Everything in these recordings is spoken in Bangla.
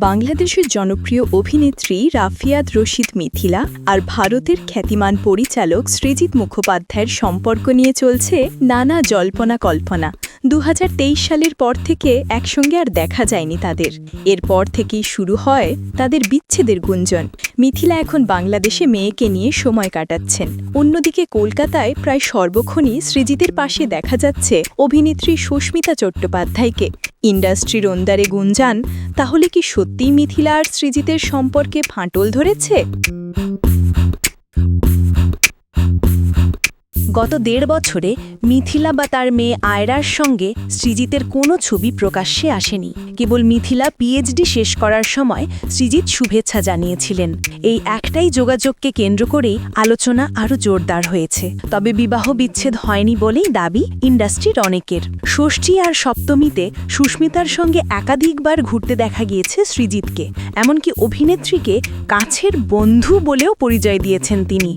বাংলাদেশের জনপ্রিয় অভিনেত্রী রাফিয়াদ রশিদ মিথিলা আর ভারতের খ্যাতিমান পরিচালক সৃজিত মুখোপাধ্যায়ের সম্পর্ক নিয়ে চলছে নানা জল্পনা কল্পনা। দু হাজার তেইশ সালের পর থেকে একসঙ্গে আর দেখা যায়নি তাদের। এরপর থেকেই শুরু হয় তাদের বিচ্ছেদের গুঞ্জন। মিথিলা এখন বাংলাদেশে মেয়েকে নিয়ে সময় কাটাচ্ছেন। অন্যদিকে কলকাতায় প্রায় সর্বক্ষণই সৃজিতের পাশে দেখা যাচ্ছে অভিনেত্রী সুস্মিতা চট্টোপাধ্যায়কে। ইন্ডাস্ট্রির ওন্দারে গুঞ্জান, তাহলে কি সত্যিই মিথিলা আর সৃজিতের সম্পর্কে ফাটল ধরেছে? গত দেড় বছরে মিথিলা বা তার মেয়ে আয়রার সঙ্গে সৃজিতের কোনো ছবি প্রকাশ্যে আসেনি। কেবল মিথিলা পিএইচডি শেষ করার সময় সৃজিত শুভেচ্ছা জানিয়েছিলেন। এই একটাই যোগাযোগকে কেন্দ্র করেই আলোচনা আরও জোরদার হয়েছে। তবে বিবাহ বিচ্ছেদ হয়নি বলেই দাবি ইন্ডাস্ট্রির অনেকের। ষষ্ঠী আর সপ্তমীতে সুস্মিতার সঙ্গে একাধিকবার ঘুরতে দেখা গিয়েছে সৃজিতকে। এমনকি অভিনেত্রীকে কাছের বন্ধু বলেও পরিচয় দিয়েছেন তিনি।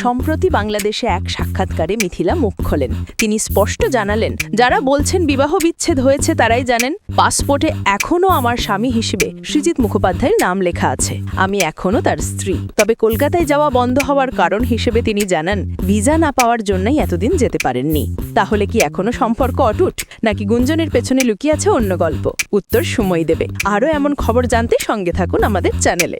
সম্প্রতি বাংলাদেশে এক সাক্ষাৎকারে মিথিলা মুখ খোলেন। তিনি স্পষ্ট জানালেন, যারা বলছেন বিবাহ বিচ্ছেদ হয়েছে, তারাই জানেন, পাসপোর্টে এখনও আমার স্বামী হিসেবে সৃজিত মুখোপাধ্যায়ের নাম লেখা আছে। আমি এখনও তার স্ত্রী। তবে কলকাতায় যাওয়া বন্ধ হওয়ার কারণ হিসেবে তিনি জানান, ভিসা না পাওয়ার জন্যই এতদিন যেতে পারেননি। তাহলে কি এখনও সম্পর্ক অটুট? নাকি গুঞ্জনের পেছনে লুকিয়ে আছে অন্য গল্প? উত্তর সময় দেবে। আরও এমন খবর জানতে সঙ্গে থাকুন আমাদের চ্যানেলে।